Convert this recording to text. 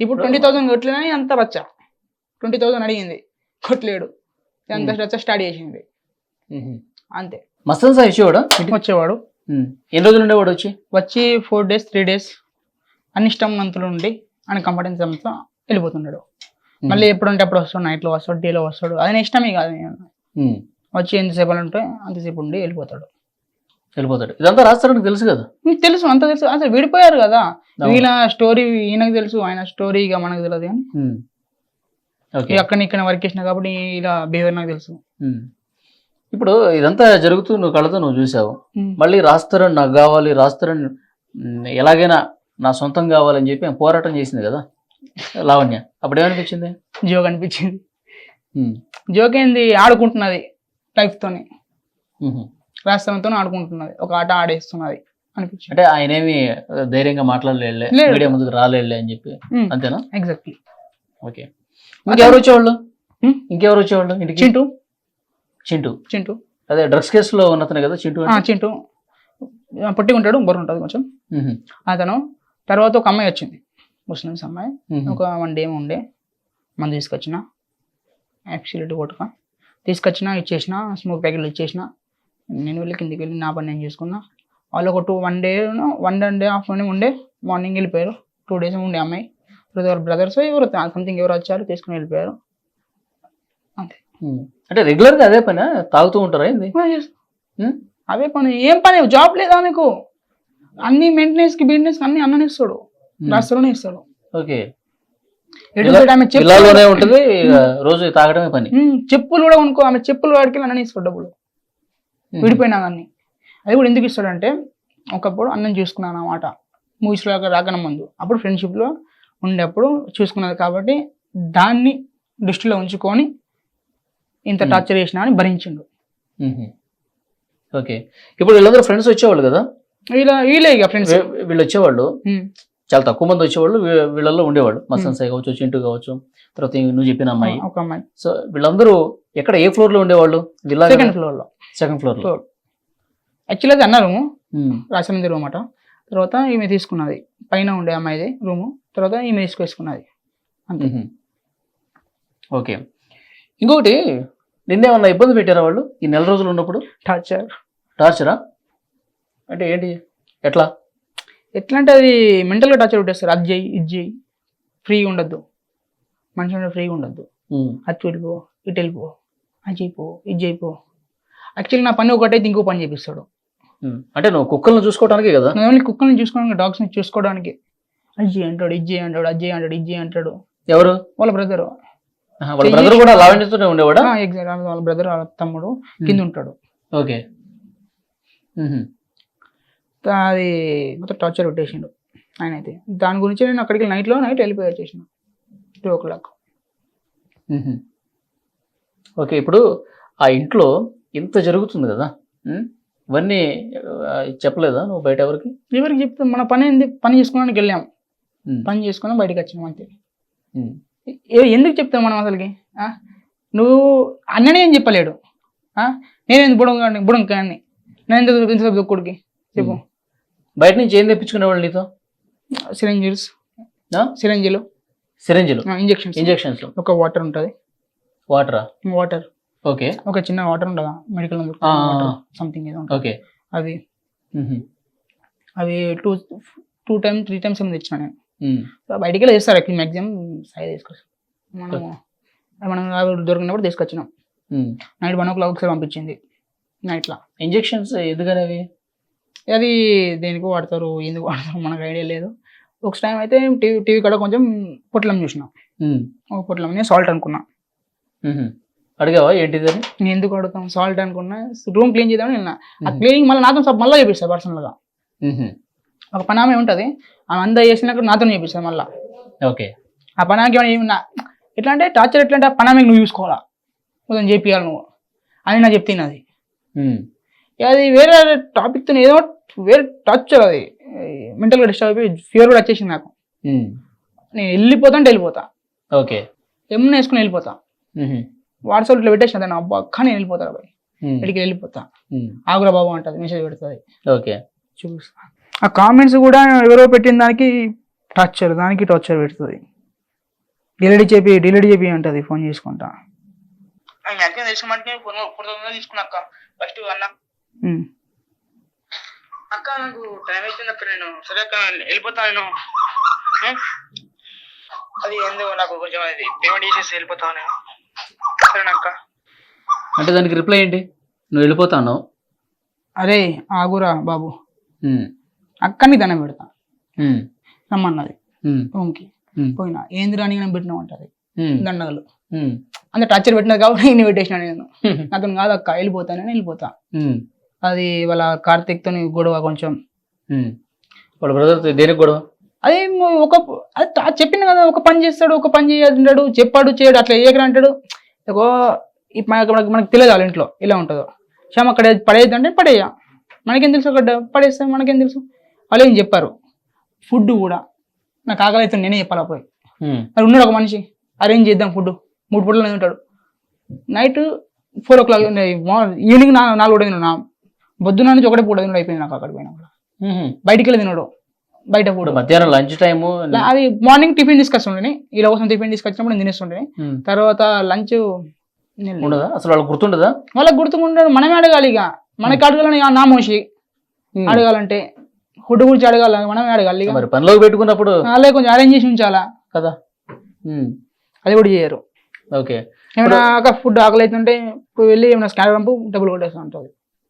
ఇప్పుడు twenty thousand కొట్టలేదని అంత రచ్చ ట్వంటీ థౌసండ్ అడిగింది. కొట్టలేడు. అంత రచ్చ స్టార్ట్ చేసింది. అంతే. మస్తన్ సార్ ఇచ్చేవాడా? వచ్చేవాడు. ఎన్ని రోజులు ఉండేవాడు వచ్చి? వచ్చి ఫోర్ డేస్ త్రీ డేస్ అనిష్టం మంతులు ఉండి ఆయన కంఫర్టెన్స్ అంతా వెళ్ళిపోతున్నాడు. మళ్ళీ ఎప్పుడంటే అప్పుడు వస్తాడు నైట్లో వస్తాడు డేలో వస్తాడు. అది ఇష్టమే కాదు. వచ్చి ఎంతసేపు అని ఉంటే అంతసేపు ఉండి వెళ్ళిపోతాడు. వెళ్ళిపోతాడు. ఇదంతా రాస్తారని తెలుసు కదా. తెలుసు అంత తెలుసు. అసలు విడిపోయారు కదా. వీళ్ళ స్టోరీ ఈయనకు తెలుసు ఆయన స్టోరీ ఇక మనకు తెలియదు కానీ. అక్కడ ఇక్కడ వర్క్ చేసిన కాబట్టి ఇలా బిహేవియర్ నాకు తెలుసు. ఇప్పుడు ఇదంతా జరుగుతూ నువ్వు కళ్ళతో నువ్వు చూసావు. మళ్ళీ రాస్తారని నాకు కావాలి రాస్తారని ఎలాగైనా నా సొంతం కావాలని చెప్పి ఆమె పోరాటం చేసింది కదా లావణ్య. అప్పుడు ఏమనిపించింది? జోక్ అనిపించింది. జోక్ ఏంది? ఆడుకుంటున్నది లైఫ్ తోని ఉహు. రాష్ట్రంతో ఆడుకుంటున్నది. ఒక ఆట ఆడేస్తున్నది అనిపించింది. అంటే ఆయన ఏమి ధైర్యంగా మాట్లాడలేదులే లేదు. మీడియా ముందుకు రాలేదులే అని చెప్పి అంతేనా? Exactly okay. ఇంకెవరు వచ్చేవాళ్ళు. ఇంకెవరు వచ్చేవాళ్ళు ఇంటికి? చింటూ. చింటూ. చింటూ. అదే డ్రగ్స్ కేసులో ఉన్నతనే కదా చింటూ ఆ, అంటే? చింటూ. ఆ, పొట్టిగా ఉంటాడు బొర్ర ఉంటుంది కొంచెం. అతను తర్వాత ఒక అమ్మాయి వచ్చింది ముస్లిమ్స్ అమ్మాయి. ఒక వన్ డే ఉండే మందు తీసుకొచ్చిన యాక్సిడెంట్ కొట్టుక తీసుకొచ్చిన ఇచ్చేసిన స్మోక్ ప్యాకెట్లు ఇచ్చేసిన నేను వెళ్ళి కిందికి వెళ్ళి నా పని నేను చేసుకున్నా. వాళ్ళు ఒక two one day one day afternoon ఉండే మార్నింగ్ వెళ్ళిపోయారు. టూ డేస్ ఉండే అమ్మాయి. ఎవరు బ్రదర్స్ ఎవరు సంథింగ్ ఎవరు వచ్చారు తీసుకుని వెళ్ళిపోయారు. అంతే. ఉమ్. అంటే రెగ్యులర్గా అదే పని? తాగుతూ ఉంటారా ఏంది? ఉమ్? అవే పని. ఏం పని? జాబ్ లేదా నీకు? అన్ని మెయింటెనెన్స్కి బిజినెస్ అన్ని అన్ననే ఇస్తాడు. ఉమ్. రాష్ట్రంలోనే ఇస్తాడు. ఓకే. ఉంటది రోజు తాగడమే పని. చెప్పులు కూడా కొనుక్కో ఆమె చెప్పులు వాడికి అన్ననే ఇస్తాడు డబ్బులు. విడిపోయినా కానీ అది కూడా ఎందుకు ఇస్తాడంటే ఒకప్పుడు అన్నం చూసుకున్నాను అన్నమాట. మూవీస్లో రాకన ముందు. అప్పుడు ఫ్రెండ్షిప్లో ఉండేప్పుడు చూసుకున్నది కాబట్టి దాన్ని దృష్టిలో ఉంచుకొని ఇంత. టార్చర్ చేసినా అని భరించిండు. ఓకే. ఇప్పుడు వీళ్ళందరూ ఫ్రెండ్స్ వచ్చేవాళ్ళు కదా? వీళ్ళ వీళ్ళే ఇక ఫ్రెండ్స్ వీళ్ళు వచ్చేవాళ్ళు. చాలా తక్కువ మంది వచ్చేవాళ్ళు వీళ్ళల్లో ఉండేవాళ్ళు. మసన్ సాయి కావచ్చు చింటూ కావచ్చు తర్వాత నువ్వు చెప్పిన అమ్మాయి. ఒక అమ్మాయి. సో వీళ్ళందరూ ఎక్కడ ఏ ఫ్లోర్లో ఉండేవాళ్ళు విల్లా సెకండ్ ఫ్లోర్లో సెకండ్ ఫ్లోర్. లో. యాక్చువల్లీ అది అన్న రూము. ఉమ్. రాసమంది రూమ్ అట. తర్వాత ఈమె తీసుకున్నది. పైన ఉండే అమ్మాయిది రూము. తర్వాత ఈమె అంతే. ఉహు. ఓకే. ఇంకొకటి నిన్నేమన్నా ఇబ్బంది పెట్టారా వాళ్ళు? ఈ నెల రోజులు ఉన్నప్పుడు? టార్చర్ టార్చరా అంటే ఏంటి? ఎట్లా? ఎట్లా అంటే అది మెంటల్గా టార్చర్ పెట్టేస్తారు అది చేయి ఇది చేయి. ఫ్రీగా ఉండద్దు. మనిషి ఫ్రీగా ఉండద్దు. అటు వెళ్ళిపో ఇటు వెళ్ళిపో అది చేయిపో ఇది చేయిపో యాక్చువల్లీ నా పని ఒకటైతే ఇంకో పని చేపిస్తాడు. అంటే నువ్వు కుక్కలను చూసుకోవడానికే కదా? ఓన్లీ కుక్కల్ని చూసుకోవడానికి డాగ్స్ని చూసుకోవడానికి. అది చేయి అంటాడు ఇది చేయి అంటాడు అది చేయి అంటాడు ఇది చేయి అంటాడు. ఎవరు? వాళ్ళ బ్రదర్ వాళ్ళ బ్రదర్ కూడా ఉండేవాడా? ఎగ్జాక్ట్ వాళ్ళ బ్రదర్ వాళ్ళ తమ్ముడు కింద ఉంటాడు. ఓకే. అది మొత్తం టార్చర్ పెట్టేసిండు ఆయన అయితే దాని గురించి నేను అక్కడికి నైట్లో నైట్ వెళ్ళిపోయి వచ్చేసిన. టూ ఓ క్లాక్. ఓకే ఇప్పుడు ఆ ఇంట్లో ఇంత జరుగుతుంది కదా? ఇవన్నీ చెప్పలేదా నువ్వు బయట ఎవరికి? ఎవరికి చెప్తే? మన పని ఏంది? పని చేసుకోవడానికి వెళ్ళాం. ఉమ్. పని చేసుకుని బయటకు వచ్చినాం అంతే. ఎందుకు చెప్తాం మనం అసలుకి? నువ్వు అన్ననే ఏం చెప్పలేడు? నేనేంది బుడం బుడం కానీ నేను ఎందుకు ఇంత దుక్కుడికి? చెప్పు. బయట నుంచి ఏం తెప్పించుకునేవాళ్ళు నీతో? సిరంజిల్స్? సిరంజిలు. సిరంజిలు. ఇంజెక్షన్స్. ఇంజెక్షన్స్ ఒక వాటర్ ఉంటుంది. వాటరా? వాటర్. ఓకే. ఒక చిన్న వాటర్ ఉంటుందా? మెడికల్ సంథింగ్ ఏదో ఓకే. అది. అవి two two times three times ఏమో తెచ్చిన నేను. బయటికి వెళ్ళి వేస్తారు ఎక్కువ మ్యాక్సిమం సై తీసుకొచ్చి మనం అవి దొరికినప్పుడు తీసుకొచ్చినాం. నైట్ వన్ ఓ క్లాక్ ఒకసారి పంపించింది. నైట్లో. ఇంజెక్షన్స్ ఎందుకని అవి? అది దేనికి వాడతారు ఎందుకు వాడతారు మనకు ఐడియా లేదు. ఒక టైం అయితే టీవీ టీవీ కాడ కొంచెం పొట్లం చూసిన. ఒక పొట్లం నేను సాల్ట్ అనుకున్నా. అడిగావా ఏంటిది అని? నేను ఎందుకు అడుగుతాం? సాల్ట్ అనుకున్నా రూమ్ క్లీన్ చేద్దామని వెళ్ళిన. ఆ. క్లీనింగ్ మళ్ళీ నాతో సబ్ మళ్ళీ చేపిస్తారు పర్సనల్గా. ఒక పనామే ఉంటుంది. ఆమె అంతా చేసినాక నాతో చేపిస్తారు మళ్ళీ. ఓకే. ఆ పనాకి ఏమైనా ఏమన్నా ఎట్లా అంటే టార్చర్ ఎట్లా అంటే ఆ పనామే నువ్వు చూసుకోవాలా. ఉదయం చేపియాలి నువ్వు. అని నాకు చెప్తుంది అది ఉమ్. అది వేరే టాపిక్తో ఏదో వేరే టార్చర్ అది. మెంటల్గా డిస్టర్బ్ అయిపోయి ఫీవర్ కూడా వచ్చేసింది నాకు. ఉమ్. నేను వెళ్ళిపోతా అంటే వెళ్ళిపోతా. ఓకే ఏమన్నా వేసుకుని వెళ్ళిపోతా. ఉహు. వాట్సాప్ ఇట్లా పెట్టేసిన దాన్ని అబ్బా కానీ నేను వెళ్ళిపోతా బాయ్. ఉమ్. ఇక్కడికి వెళ్ళిపోతా. ఆగురా బాబు అంటది మెసేజ్ పెడుతుంది. ఓకే చూస్తా. ఆ కామెంట్స్ కూడా ఎవరో పెట్టిన దానికి టార్చర్ దానికి టార్చర్ పెడుతుంది. డిలీట్ చేపి డిలీట్ చేపి ఉంటుంది ఫోన్ చేసుకుంటా ఫోటో తీసుకున్నాక ఫస్ట్ అన్న Hmm. అక్క నాకు టైం అక్క నేను సరే అక్క వెళ్ళిపోతా నేను? అది ఎందుకు నాకు కొంచెం అది పేమెంట్ చేసేసి వెళ్ళిపోతాను నేను సరేనక్క అంటే దానికి రిప్లై ఏంటి? నువ్వు వెళ్ళిపోతాను? అరే ఆగురా బాబు. అక్కని దండం పెడతా. రమ్మన్నది. రూమ్కి. పోయినా. ఏంది రాని నేను పెట్టినా ఉంటుంది దండగలు. అంత టార్చర్ పెట్టినది కాబట్టి నేను పెట్టేసిన నేను. అతను కాదు అక్క వెళ్ళిపోతా నేను వెళ్ళిపోతా. అది వాళ్ళ కార్తీక్తో గొడవ కొంచెం. వాళ్ళ బ్రదర్ దేనికి గొడవ? అదే ఒక చెప్పింది కదా ఒక పని చేస్తాడు ఒక పని చేయడు చెప్పాడు చేయడు అట్లా చేయకరా అంటాడు. మనకు మనకు- తెలియదు వాళ్ళ ఇంట్లో ఎలా ఉంటుందో. శ్యామ అక్కడ పడేది అంటే పడేయ. మనకేం తెలుసు అక్కడ? పడేస్తే మనకేం తెలుసు? వాళ్ళు ఏం చెప్పారు? ఫుడ్ కూడా. నాకు ఆకలి అవుతుంది నేనే చెప్పాలా పోయి మరి ఉన్నాడు ఒక మనిషి అరేంజ్ చేద్దాం ఫుడ్ మూడు పూటలు ఉంటాడు. Night four o'clock evening నా నాలుగు తిన్నాడు నా పొద్దున్న నుంచి ఒకటే పూట తిన్నాడు అయిపోయింది నాకు అక్కడ పోయినా కూడా. బయటికి వెళ్ళి తిన్నాడు బయట ఇప్పుడు మధ్యాహ్నం లంచ్ టైము అది మార్నింగ్ టిఫిన్ తీసుకొస్తుండే ఇలా కోసం టిఫిన్ తీసుకొచ్చినప్పుడు నేను తినేస్తుండే తర్వాత లంచ్ ఉండదా? అసలు వాళ్ళకి గుర్తుండదా? వాళ్ళకి గుర్తుకుంటాడు మనమే అడగాలి ఇక. మనకి అడగాలని నా మోషి. అడగాలంటే. ఫుడ్ గురించి అడగాలి. మనమే అడగాలి మరి పనిలోకి పెట్టుకున్నప్పుడు వాళ్ళే కొంచెం అరేంజ్ చేసి ఉంచాలా? కదా. అది కూడా చేయరు. ఓకే. ఏమైనా ఫుడ్ ఆకలి అవుతుంటే ఇప్పుడు వెళ్ళి ఏమైనా స్కానర్ పంపు డబ్బులు కొట్టేస్తూ ఉంటుంది